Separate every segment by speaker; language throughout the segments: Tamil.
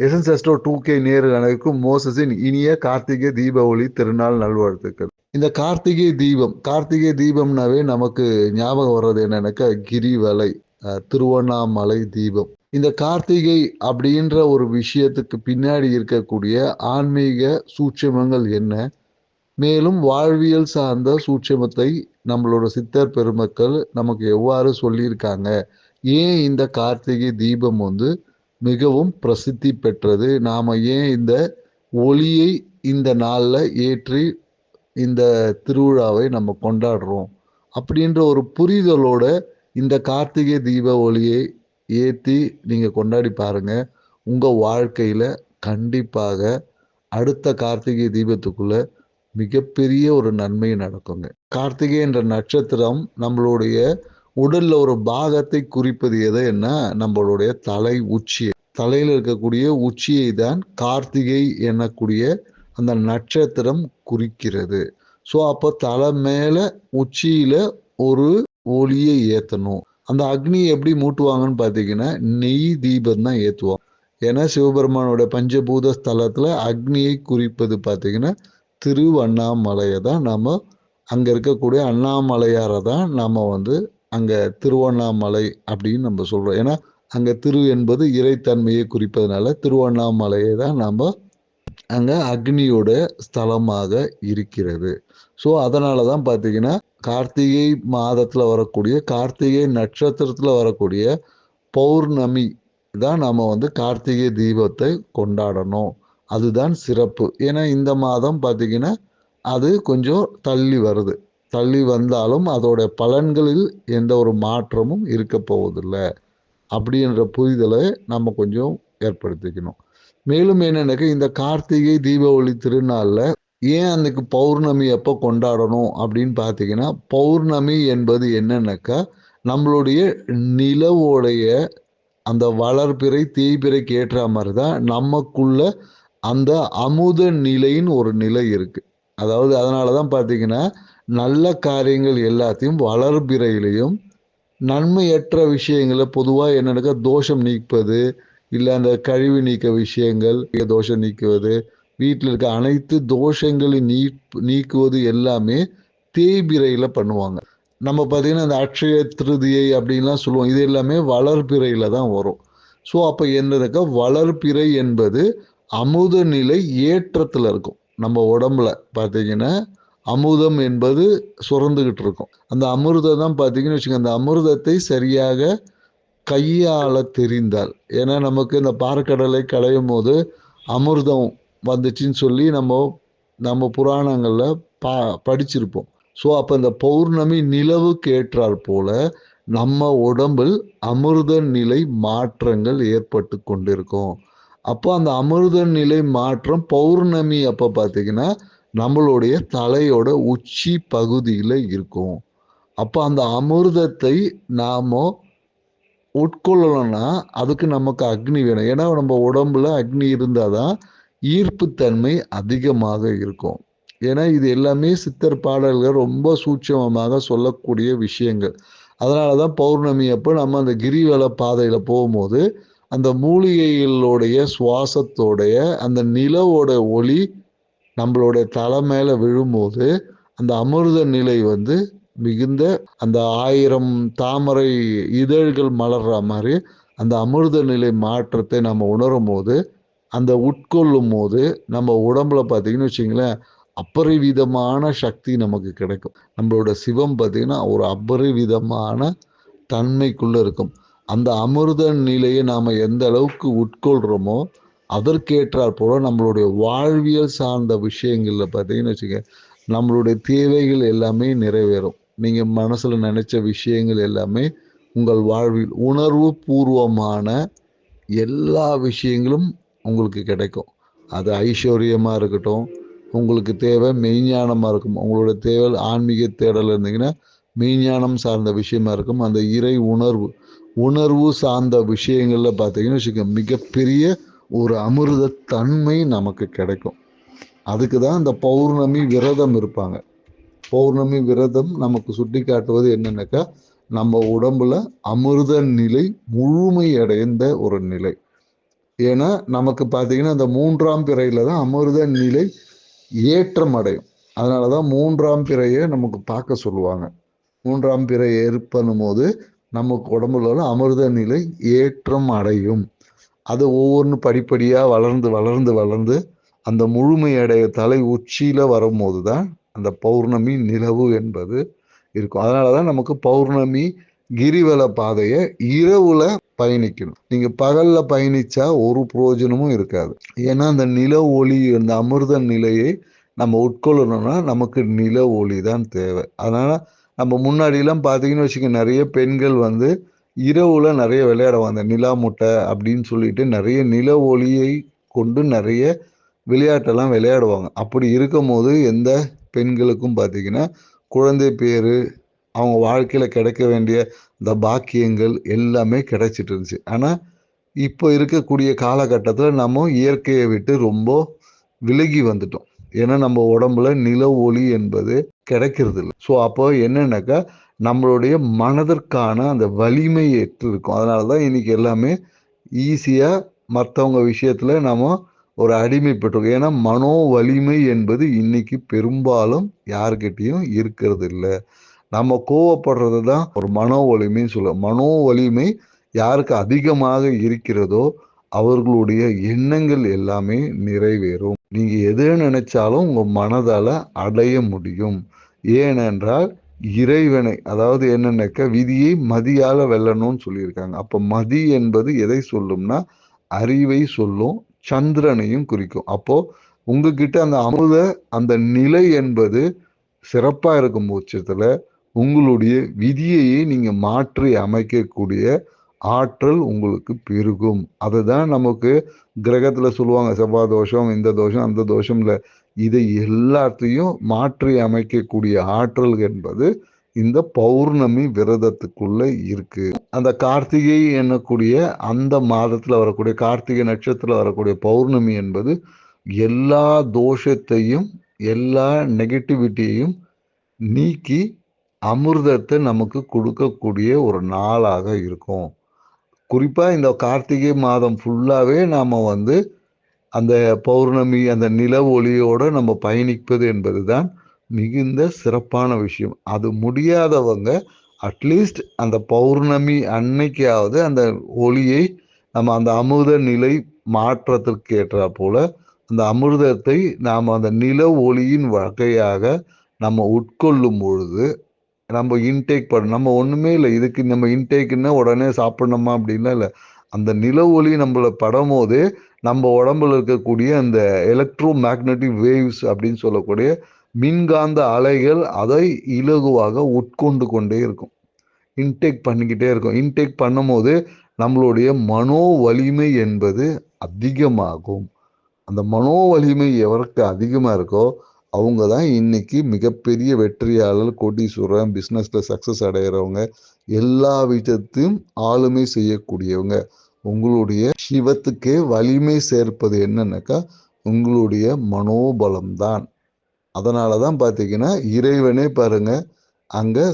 Speaker 1: எசன்ஸ் எஸ்டோ டூ கே நேர்களுக்கும் மோசஸின் இனிய கார்த்திகை தீபாவளி திருநாள் நல்வாழ்த்துக்கள். இந்த கார்த்திகை தீபம் கார்த்திகை தீபம்னாவே நமக்கு ஞாபகம் வர்றது என்னன்னாக்கா கிரிவலை திருவண்ணாமலை தீபம். இந்த கார்த்திகை அப்படின்ற ஒரு விஷயத்துக்கு பின்னாடி இருக்கக்கூடிய ஆன்மீக சூட்சமங்கள் என்ன? மேலும் வாழ்வியல் சார்ந்த சூட்சமத்தை நம்மளோட சித்தர் பெருமக்கள் நமக்கு எவ்வாறு சொல்லியிருக்காங்க? ஏன் இந்த கார்த்திகை தீபம் வந்து மிகவும் பிரசித்தி பெற்றது. நாம் ஏன் இந்த ஒளியை இந்த நாளில் ஏற்றி இந்த திருவிழாவை நம்ம கொண்டாடுறோம்? அப்படின்ற ஒரு புரிதலோட இந்த கார்த்திகை தீப ஒளியை ஏற்றி நீங்கள் கொண்டாடி பாருங்கள் உங்கள் வாழ்க்கையில் கண்டிப்பாக அடுத்த கார்த்திகை தீபத்துக்குள்ளே மிகப்பெரிய ஒரு நன்மை நடக்குங்க. கார்த்திகை என்ற நட்சத்திரம் நம்மளுடைய உடலில் ஒரு பாகத்தை குறிப்பது எது? என்ன? நம்மளுடைய தலை உச்சியை தலையில் இருக்கக்கூடிய உச்சியை தான் கார்த்திகை எனக்கூடிய அந்த நட்சத்திரம் குறிக்கிறது. ஸோ அப்போ தலை மேலே உச்சியில் ஒரு ஒளியை ஏற்றணும் அந்த அக்னி எப்படி மூட்டுவாங்கன்னு பார்த்தீங்கன்னா நெய் தீபம் தான் ஏற்றுவாங்க ஏன்னா சிவபெருமானோட பஞ்சபூத ஸ்தலத்தில் அக்னியை குறிப்பது பார்த்தீங்கன்னா திருவண்ணாமலையை தான் நம்ம அங்கே இருக்கக்கூடிய அண்ணாமலையாரை தான் நம்ம வந்து அங்கே திருவண்ணாமலை அப்படின்னு நம்ம சொல்கிறோம் ஏன்னா அங்க திரு என்பது இறைத்தன்மையை குறிப்பதனால திருவண்ணாமலையை தான் நம்ம அங்க அக்னியோட ஸ்தலமாக இருக்கிறது. ஸோ அதனால தான் பார்த்தீங்கன்னா கார்த்திகை மாதத்தில் வரக்கூடிய கார்த்திகை நட்சத்திரத்தில் வரக்கூடிய பௌர்ணமி தான் நம்ம வந்து கார்த்திகை தீபத்தை கொண்டாடணும். அதுதான் சிறப்பு. ஏன்னா இந்த மாதம் பார்த்தீங்கன்னா அது கொஞ்சம் தள்ளி வருது. தள்ளி வந்தாலும் அதோட பலன்களில் எந்த ஒரு மாற்றமும் இருக்க போவதில்லை. அப்படின்ற புரிதலை நம்ம கொஞ்சம் ஏற்படுத்திக்கணும். மேலும் என்னன்னாக்கா இந்த கார்த்திகை தீபாவளி திருநாளில் ஏன் அன்னைக்கு பௌர்ணமி எப்போ கொண்டாடணும் அப்படின்னு பார்த்தீங்கன்னா பௌர்ணமி என்பது என்னன்னாக்கா நம்மளுடைய நிலவோடைய அந்த வளர்பிறை தீபிறைக்கு ஏற்ற மாதிரி தான் நமக்குள்ள அந்த அமுத நிலைன்னு ஒரு நிலை இருக்குது அதாவது அதனால தான் பார்த்தீங்கன்னா நல்ல காரியங்கள் எல்லாத்தையும் வளர்பிறையிலையும் நன்மையற்ற விஷயங்களை பொதுவாக என்னென்னாக்கா தோஷம் நீக்குவது இல்லை அந்த கழிவு நீக்க விஷயங்கள் தோஷம் நீக்குவது வீட்டில் இருக்க அனைத்து தோஷங்களை நீ நீக்குவது எல்லாமே தேய்பிரையில் பண்ணுவாங்க. நம்ம பார்த்தீங்கன்னா இந்த அக்ஷய திருதியை அப்படின்லாம் சொல்லுவோம். இது எல்லாமே வளர்பிறையில் தான் வரும். ஸோ அப்போ என்னதுக்கா வளர்பிறை என்பது அமுத நிலை ஏற்றத்தில் இருக்கும். நம்ம உடம்புல. பார்த்தீங்கன்னா அமுதம் என்பது சுரந்துகிட்டு இருக்கும் அந்த அமிர்தம் தான் பார்த்தீங்கன்னு வச்சுக்கோங்க அந்த அமிர்தத்தை சரியாக கையாள தெரிந்தால். ஏன்னா நமக்கு இந்த பாறைக்கடலை களையும் போது அமிர்தம் வந்துச்சுன்னு சொல்லி நம்ம நம்ம புராணங்களில் பா படிச்சிருப்போம். ஸோ அப்போ இந்த பௌர்ணமி நிலவுக்கு ஏற்றாற் போல நம்ம உடம்பில் அமிர்த நிலை மாற்றங்கள் ஏற்பட்டு கொண்டிருக்கும். அப்போ அந்த அமிர்த நிலை மாற்றம் பௌர்ணமி அப்போ பார்த்தீங்கன்னா நம்மளுடைய தலையோட உச்சி பகுதியில் இருக்கும். அப்போ அந்த அமிர்தத்தை நாம் உட்கொள்ளணும்னா அதுக்கு நமக்கு அக்னி வேணும். ஏன்னா நம்ம உடம்புல அக்னி இருந்தால் தான் ஈர்ப்புத்தன்மை அதிகமாக இருக்கும். ஏன்னா இது எல்லாமே சித்தர் பாடல்கள் ரொம்ப சூட்சமமாக சொல்லக்கூடிய விஷயங்கள். அதனால தான் பௌர்ணமி அப்போ நம்ம அந்த கிரிவல பாதையில் போகும்போது அந்த மூலிகைகளுடைய சுவாசத்தோடைய அந்த நிலவோட ஒளி நம்மளுடைய தலை மேலே விழும்போது அந்த அமிர்த நிலை வந்து மிகுந்த அந்த ஆயிரம் தாமரை இதழ்கள் மலர்ற மாதிரி அந்த அமிர்த நிலை மாற்றத்தை நம்ம உணரும் போது அந்த உட்கொள்ளும் போது நம்ம உடம்புல பார்த்தீங்கன்னு வச்சிங்களேன் அபரிவிதமான சக்தி நமக்கு கிடைக்கும். நம்மளோட சிவம் பார்த்தீங்கன்னா ஒரு அபரிவிதமான தன்மைக்குள்ளே இருக்கும். அந்த அமிர்த நிலையை நாம் எந்த அளவுக்கு உட்கொள்கிறோமோ அதற்கேற்றால் போல நம்மளுடைய வாழ்வியல் சார்ந்த விஷயங்களில் பார்த்தீங்கன்னு வச்சுக்க நம்மளுடைய தேவைகள் எல்லாமே நிறைவேறும். நீங்கள் மனசில் நினச்ச விஷயங்கள் எல்லாமே உங்கள் வாழ்வில் உணர்வு பூர்வமான எல்லா விஷயங்களும் உங்களுக்கு கிடைக்கும். அது ஐஸ்வர்யமாக இருக்கட்டும் உங்களுக்கு தேவை மெய்ஞானமாக இருக்கும். உங்களோட தேவை ஆன்மீக தேடல் இருந்தீங்கன்னா மெய்ஞானம் சார்ந்த விஷயமா இருக்கும். அந்த இறை உணர்வு உணர்வு சார்ந்த விஷயங்களில் பார்த்தீங்கன்னு வச்சுக்கோங்க மிகப்பெரிய ஒரு அமிர்த தன்மை நமக்கு கிடைக்கும். அதுக்கு தான் இந்த பௌர்ணமி விரதம் இருப்பாங்க. பௌர்ணமி விரதம் நமக்கு சுட்டி காட்டுவது என்னன்னாக்கா நம்ம உடம்புல அமிர்த நிலை முழுமை அடைந்த ஒரு நிலை. ஏன்னா நமக்கு பார்த்தீங்கன்னா இந்த மூன்றாம் பிறையில தான் அமிர்த நிலை ஏற்றம் அடையும். அதனால தான் மூன்றாம் பிறையை நமக்கு பார்க்க சொல்லுவாங்க. மூன்றாம் பிறை ஏற்படும் போது நமக்கு உடம்புல அமிர்த நிலை ஏற்றம் அடையும். அது ஒவ்வொன்று படிப்படியாக வளர்ந்து வளர்ந்து வளர்ந்து அந்த முழுமையடைய தலை உச்சியில் வரும்போது தான் அந்த பௌர்ணமி நிலவு என்பது இருக்கும். அதனால தான் நமக்கு பௌர்ணமி கிரிவல பாதையை இரவுல பயணிக்கணும். நீங்க பகல்ல பயணிச்சா ஒரு பிரயோஜனமும் இருக்காது. ஏன்னா அந்த நில ஒளி அந்த அமிர்த நிலையை நம்ம உட்கொள்ளணும்னா நமக்கு நில ஒளி தான் தேவை. அதனால நம்ம முன்னாடியெல்லாம் பார்த்தீங்கன்னு வச்சுக்க நிறைய பெண்கள் வந்து இரவுல நிறைய விளையாடுவாங்க அந்த நிலா முட்டை அப்படின்னு சொல்லிட்டு நிறைய நில ஒளியை கொண்டு நிறைய விளையாட்டெல்லாம் விளையாடுவாங்க. அப்படி இருக்கும் போது எந்த பெண்களுக்கும் பார்த்தீங்கன்னா குழந்தை பேர் அவங்க வாழ்க்கையில் கிடைக்க வேண்டிய இந்த பாக்கியங்கள் எல்லாமே கிடைச்சிட்டு இருந்துச்சு. ஆனால் இப்போ இருக்கக்கூடிய காலகட்டத்தில் நம்ம இயற்கையை விட்டு ரொம்ப விலகி வந்துட்டோம். ஏன்னா நம்ம உடம்புல நில ஒளி என்பது கிடைக்கிறது இல்லை ஸோ அப்போ என்னென்னாக்கா நம்மளுடைய மனதிற்கான அந்த வலிமை ஏற்று இருக்கும் அதனால தான் இன்னைக்கு எல்லாமே ஈஸியாக மற்றவங்க விஷயத்தில் நம்ம ஒரு அடிமைப்பட்டிருக்கோம் ஏன்னா மனோ வலிமை என்பது இன்னைக்கு பெரும்பாலும் யாருக்கிட்டையும் இருக்கிறது இல்லை நம்ம கோவப்படுறது தான் ஒரு மனோ வலிமைன்னு சொல்லுவோம் மனோ வலிமை யாருக்கு அதிகமாக இருக்கிறதோ அவர்களுடைய எண்ணங்கள் எல்லாமே நிறைவேறும். நீங்கள் எது நினைச்சாலும் உங்கள் மனதால் அடைய முடியும். ஏனென்றால் இறைவனை அதாவது என்னென்னக்க விதியை மதியால வெல்லணும்னு சொல்லியிருக்காங்க. அப்போ மதி என்பது எதை சொல்லும்னா அறிவை சொல்லும் சந்திரனையும் குறிக்கும். அப்போ உங்ககிட்ட அந்த அமுத அந்த நிலை என்பது சிறப்பா இருக்கும் பட்சத்துல உங்களுடைய விதியையே நீங்க மாற்றி அமைக்கக்கூடிய ஆற்றல் உங்களுக்கு பெருகும். அதுதான் நமக்கு கிரகத்துல சொல்லுவாங்க செவ்வாய் தோஷம் இந்த தோஷம் அந்த தோஷம் இல்லை இதை எல்லாத்தையும் மாற்றி அமைக்கக்கூடிய ஆற்றல் என்பது இந்த பௌர்ணமி விரதத்துக்குள்ள இருக்கு. அந்த கார்த்திகை எனக்கூடிய அந்த மாதத்துல வரக்கூடிய கார்த்திகை நட்சத்திரத்தில் வரக்கூடிய பௌர்ணமி என்பது எல்லா தோஷத்தையும் எல்லா நெகட்டிவிட்டியையும் நீக்கி அமிர்தத்தை நமக்கு கொடுக்கக்கூடிய ஒரு நாளாக இருக்கும். குறிப்பாக இந்த கார்த்திகை மாதம் ஃபுல்லாகவே நாம் வந்து அந்த பௌர்ணமி அந்த நில ஒளியோடு நம்ம பயணிப்பது என்பதுதான் மிகுந்த சிறப்பான விஷயம். அது முடியாதவங்க அட்லீஸ்ட் அந்த பௌர்ணமி அன்னைக்காவது அந்த ஒளியை நம்ம அந்த அமிர்த நிலை மாற்றத்திற்கு ஏற்றா போல அந்த அமிர்தத்தை நாம் அந்த நில ஒளியின் வகையாக நம்ம உட்கொள்ளும் பொழுது நம்ம இன்டேக் பண்ண நம்ம ஒன்றுமே இல்லை. இதுக்கு நம்ம இன்டேக்குன்னா உடனே சாப்பிடணுமா அப்படின்லாம் இல்லை. அந்த நில ஒளி நம்மளை படும் போதே நம்ம உடம்புல இருக்கக்கூடிய அந்த எலக்ட்ரோ மேக்னட்டிக் வேவ்ஸ் அப்படின்னு சொல்லக்கூடிய மின்காந்த அலைகள் அதை இலகுவாக உட்கொண்டு கொண்டே இருக்கும். இன்டேக் பண்ணிக்கிட்டே இருக்கும். இன்டேக் பண்ணும்போது நம்மளுடைய மனோ வலிமை என்பது அதிகமாகும். அந்த மனோ வலிமை எவருக்கு அதிகமாக இருக்கோ அவங்க தான் இன்னைக்கு மிகப்பெரிய வெற்றியாளர் கோடீஸ்வரன் பிஸ்னஸில் சக்ஸஸ் அடைகிறவங்க எல்லா விஷயத்தையும் ஆளுமை செய்யக்கூடியவங்க. உங்களுடைய சிவத்துக்கே வலிமை சேர்ப்பது என்னன்னாக்கா உங்களுடைய மனோபலம் தான் அதனால தான் பார்த்தீங்கன்னா இறைவனே பாருங்க அங்கே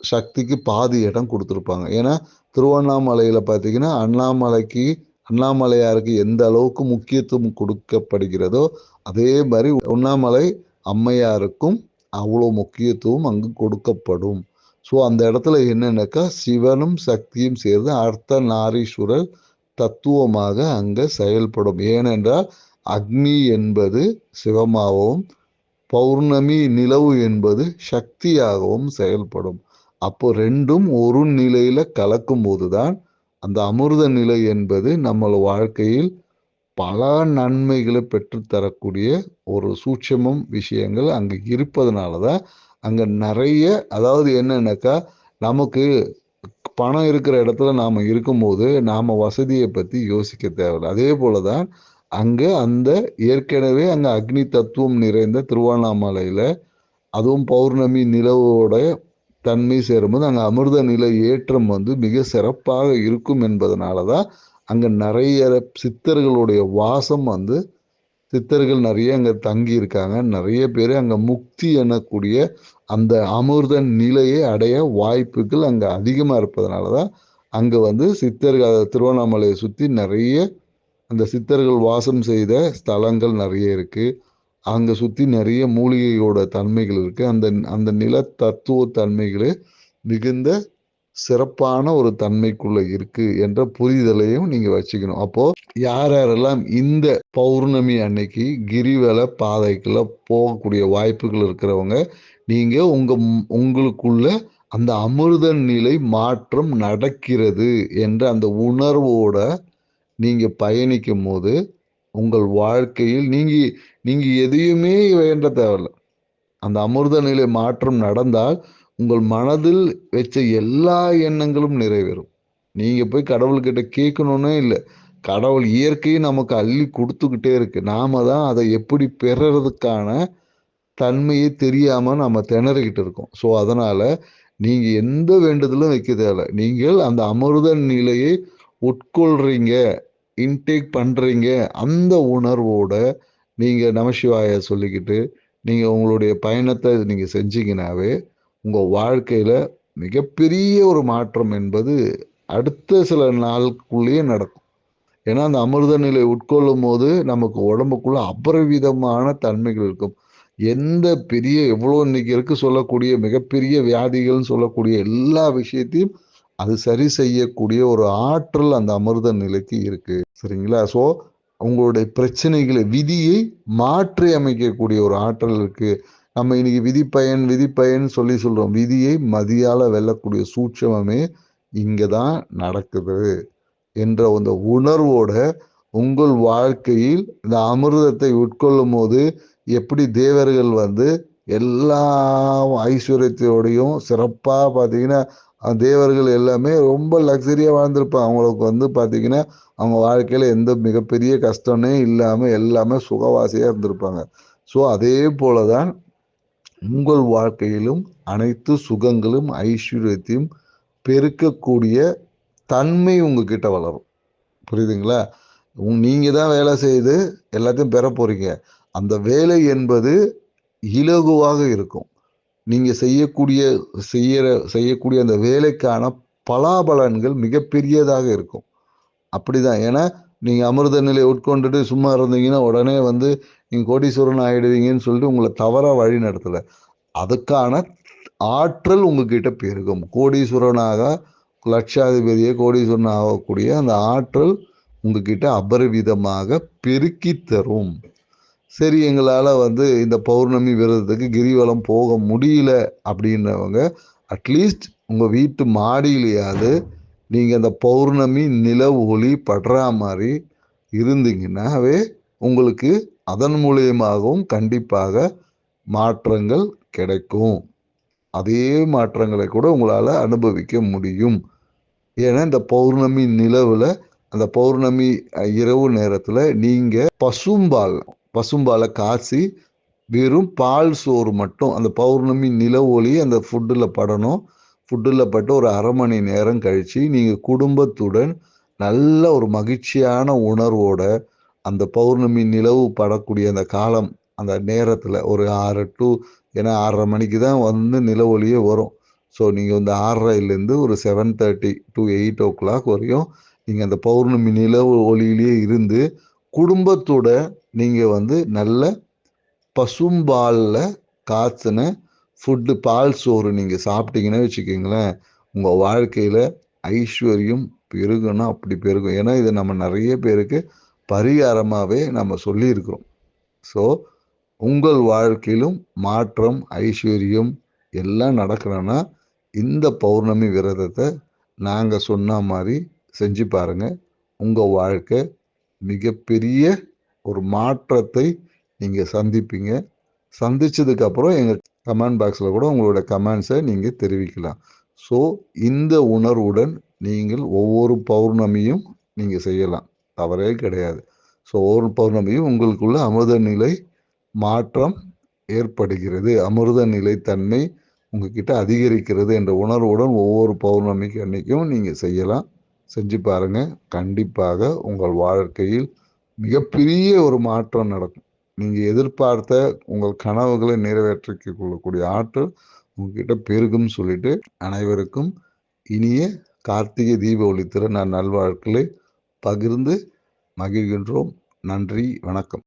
Speaker 1: சக்திக்கு பாதி இடம் கொடுத்துருப்பாங்க. ஏன்னா திருவண்ணாமலையில் பார்த்தீங்கன்னா அண்ணாமலைக்கு அண்ணாமலையாருக்கு எந்த அளவுக்கு முக்கியத்துவம் கொடுக்கப்படுகிறதோ அதே மாதிரி உண்ணாமலை அம்மையாருக்கும் அவ்வளோ முக்கியத்துவம் அங்கு கொடுக்கப்படும். ஸோ அந்த இடத்துல என்னன்னாக்கா சிவனும் சக்தியும் சேர்ந்து அர்த்த நாரீஸ்வரர் தத்துவமாக அங்கே செயல்படும். ஏனென்றால் அக்னி என்பது சிவமாகவும் பௌர்ணமி நிலவு என்பது சக்தியாகவும் செயல்படும். அப்போ ரெண்டும் ஒரு நிலையில கலக்கும் போதுதான் அந்த அமிர்த நிலை என்பது நம்ம வாழ்க்கையில் பல நன்மைகளை பெற்றுத்தரக்கூடிய ஒரு சூட்சமம் விஷயங்கள் அங்கே இருப்பதனால தான் அங்கே நிறைய அதாவது என்னன்னாக்கா நமக்கு பணம் இருக்கிற இடத்துல நாம் இருக்கும்போது நாம் வசதியை பற்றி யோசிக்க தேவையில்லை. அதே போல தான் அங்கே அந்த ஏற்கனவே அங்கே அக்னி தத்துவம் நிறைந்த திருவண்ணாமலையில் அதுவும் பௌர்ணமி நிலவோட தன்மை சேரும்போது அங்கே அமிர்த நிலை ஏற்றம் வந்து மிக சிறப்பாக இருக்கும் என்பதனால தான் அங்கே நிறைய சித்தர்களுடைய வாசம் வந்து சித்தர்கள் நிறைய அங்கே தங்கி இருக்காங்க நிறைய பேர் அங்கே முக்தி எனக்கூடிய அந்த அமிர்த நிலையை அடைய வாய்ப்புகள் அங்கே அதிகமாக இருப்பதனால தான் அங்கே வந்து சித்தர்கள் திருவண்ணாமலையை சுற்றி நிறைய அந்த சித்தர்கள் வாசம் செய்த ஸ்தலங்கள் நிறைய இருக்குது அங்கே சுற்றி நிறைய மூலிகையோட தன்மைகள் இருக்குது அந்த அந்த நில தத்துவ தன்மைகளே மிகுந்த சிறப்பான ஒரு தன்மைக்குள்ள இருக்கு என்ற புரிதலையும் நீங்க வச்சுக்கணும். அப்போ யார் யாரெல்லாம் இந்த பௌர்ணமி அன்னைக்கு கிரிவல பாதைக்குள்ள போகக்கூடிய வாய்ப்புகள் இருக்கிறவங்க நீங்க உங்க உங்களுக்குள்ள அந்த அமிர்த நிலை மாற்றம் நடக்கிறது என்ற அந்த உணர்வோட நீங்க பயணிக்கும் போது உங்கள் வாழ்க்கையில் நீங்க நீங்க எதையுமே வேண்ட தேவையில்லை. அந்த அமிர்த நிலை மாற்றம் நடந்தால் உங்கள் மனதில் வச்ச எல்லா எண்ணங்களும் நிறைவேறும். நீங்கள் போய் கடவுள்கிட்ட கேட்கணுன்னே இல்லை. கடவுள் இயற்கையை நமக்கு அள்ளி கொடுத்துக்கிட்டே இருக்கு. நாம தான் அதை எப்படி பெறறதுக்கான தன்மையே தெரியாமல் நம்ம திணறிக்கிட்டு இருக்கோம். ஸோ அதனால் நீங்கள் எந்த வேண்டுதலும் வைக்க தேவை நீங்கள் அந்த அமிர்த நிலையை உட்கொள்றீங்க இன்டேக் பண்ணுறீங்க அந்த உணர்வோட நீங்கள் நமசிவாய சொல்லிக்கிட்டு நீங்கள் உங்களுடைய பயணத்தை நீங்கள் செஞ்சீங்கன்னாவே உங்க வாழ்க்கையில மிகப்பெரிய ஒரு மாற்றம் என்பது அடுத்த சில நாளுக்குள்ளேயே நடக்கும். ஏன்னா அந்த அமிர்த நிலை உட்கொள்ளும் போது நமக்கு உடம்புக்குள்ள அபரிவிதமான தன்மைகள் இருக்கும். எந்த பெரிய எவ்வளோ இன்னைக்கு இருக்கு சொல்லக்கூடிய மிகப்பெரிய வியாதிகள்னு சொல்லக்கூடிய எல்லா விஷயத்தையும் அது சரி செய்யக்கூடிய ஒரு ஆற்றல் அந்த அமிர்த நிலைக்கு இருக்கு. சரிங்களா? ஸோ உங்களுடைய பிரச்சனைகளை விதியை மாற்றி அமைக்கக்கூடிய ஒரு ஆற்றல் இருக்குது நம்ம இன்னைக்கு விதிப்பயன் விதிப்பயன் சொல்லி சொல்றோம். விதியை மதியால வெல்லக்கூடிய சூட்சமே இங்கே தான் நடக்குது என்ற அந்த உணர்வோட உங்கள் வாழ்க்கையில் இந்த அமிர்தத்தை உட்கொள்ளும் போது எப்படி தேவர்கள் வந்து எல்லா ஐஸ்வர்யத்தோடையும் சிறப்பாக பார்த்தீங்கன்னா தேவர்கள் எல்லாமே ரொம்ப லக்ஸரியாக வாழ்ந்திருப்பாங்க. அவங்களுக்கு வந்து பார்த்தீங்கன்னா அவங்க வாழ்க்கையில் எந்த மிகப்பெரிய கஷ்டமே இல்லாமல் எல்லாமே சுகவாசியாக இருந்திருப்பாங்க. ஸோ அதே போல தான் உங்கள் வாழ்க்கையிலும் அனைத்து சுகங்களும் ஐஸ்வர்யத்தையும் பெருக்கக்கூடிய தன்மை உங்ககிட்ட வளரும். புரியுதுங்களா? நீங்கள் தான் வேலை செய்து எல்லாத்தையும் பெற போகிறீங்க அந்த வேலை என்பது இலகுவாக இருக்கும். நீங்கள் செய்யக்கூடிய செய்யற செய்யக்கூடிய அந்த வேலைக்கான பலாபலன்கள் மிகப்பெரியதாக இருக்கும். அப்படிதான். ஏன்னா நீங்கள் அமிர்த நிலை உட்கொண்டுட்டு சும்மா இருந்தீங்கன்னா உடனே வந்து நீங்கள் கோடீஸ்வரன் ஆகிடுவீங்கன்னு சொல்லிட்டு உங்களை தவறாக வழி நடத்தலை. அதுக்கான ஆற்றல் உங்ககிட்ட பெருகும். கோடீஸ்வரனாக லட்சாதிபதியை கோடீஸ்வரன் ஆகக்கூடிய அந்த ஆற்றல் உங்ககிட்ட அபரிவிதமாக பெருக்கி தரும். சரி எங்களால் வந்து இந்த பௌர்ணமி விரதத்துக்கு கிரிவலம் போக முடியல அப்படின்றவங்க அட்லீஸ்ட் உங்கள் வீட்டு மாடியிலையாவது நீங்கள் அந்த பௌர்ணமி நில ஒளி படுற மாதிரி இருந்தீங்கன்னாவே உங்களுக்கு அதன் மூலியமாகவும் கண்டிப்பாக மாற்றங்கள் கிடைக்கும். அதே மாற்றங்களை கூட உங்களால் அனுபவிக்க முடியும். ஏன்னா இந்த பௌர்ணமி நிலவில் அந்த பௌர்ணமி இரவு நேரத்தில் நீங்கள் பசும்பால் பசும்பாலை காய்ச்சி வெறும் பால் சோறு மட்டும் அந்த பௌர்ணமி நில ஒளி அந்த ஃபுட்டில் படணும். ஃபுட்டில் பட்டு ஒரு அரை மணி நேரம் கழித்து நீங்கள் குடும்பத்துடன் நல்ல ஒரு மகிழ்ச்சியான உணர்வோட அந்த பௌர்ணமி நிலவு படக்கூடிய அந்த காலம் அந்த நேரத்தில் ஒரு ஆறு டு ஏன்னா ஆறரை மணிக்கு தான் வந்து நில வரும். ஸோ நீங்கள் வந்து ஆறரைலேருந்து ஒரு seven thirty to eight o'clock வரையும் நீங்கள் அந்த பௌர்ணமி நிலவு ஒளியிலேயே இருந்து குடும்பத்தோட நீங்கள் வந்து நல்ல பசும்பாலில் காய்ச்சின ஃபுட்டு பால் சோறு நீங்கள் சாப்பிட்டீங்கன்னு வச்சுக்கிங்களேன் உங்கள் வாழ்க்கையில் ஐஸ்வர்யம் பெருகுன்னா அப்படி பெருகும். ஏன்னா இதை நம்ம நிறைய பேருக்கு பரிகாரமாகவே நம்ம சொல்லியிருக்கிறோம். ஸோ உங்கள் வாழ்க்கையிலும் மாற்றம் ஐஸ்வர்யம் எல்லாம் நடக்கணும்னா இந்த பௌர்ணமி விரதத்தை நாங்கள் சொன்ன மாதிரி செஞ்சு பாருங்கள் உங்கள் வாழ்க்கை மிகப்பெரிய ஒரு மாற்றத்தை நீங்கள் சந்திப்பீங்க. சந்தித்ததுக்கப்புறம் எங்கள் கமெண்ட் பாக்ஸில் கூட உங்களோட கமெண்ட்ஸை நீங்கள் தெரிவிக்கலாம். ஸோ இந்த உணர்வுடன் நீங்கள் ஒவ்வொரு பௌர்ணமியும் நீங்கள் செய்யலாம். தவறே கிடையாது. ஸோ ஒவ்வொரு பௌர்ணமியும் உங்களுக்குள்ள அமிர்த நிலை மாற்றம் ஏற்படுகிறது. அமிர்த நிலைத்தன்மை உங்ககிட்ட அதிகரிக்கிறது என்ற உணர்வுடன் ஒவ்வொரு பௌர்ணமிக்கு அன்னைக்கும் நீங்கள் செய்யலாம். செஞ்சு பாருங்கள் கண்டிப்பாக உங்கள் வாழ்க்கையில் மிகப்பெரிய ஒரு மாற்றம் நடக்கும். நீங்கள் எதிர்பார்த்த உங்கள் கனவுகளை நிறைவேற்றிக் கொள்ளக்கூடிய ஆற்றல் உங்ககிட்ட பெருகும் சொல்லிட்டு அனைவருக்கும் இனிய கார்த்திகை தீப ஒளி திறன் நான் நல்வாழ்க்களை பகிர்ந்து மகிழ்கின்றோம். நன்றி வணக்கம்.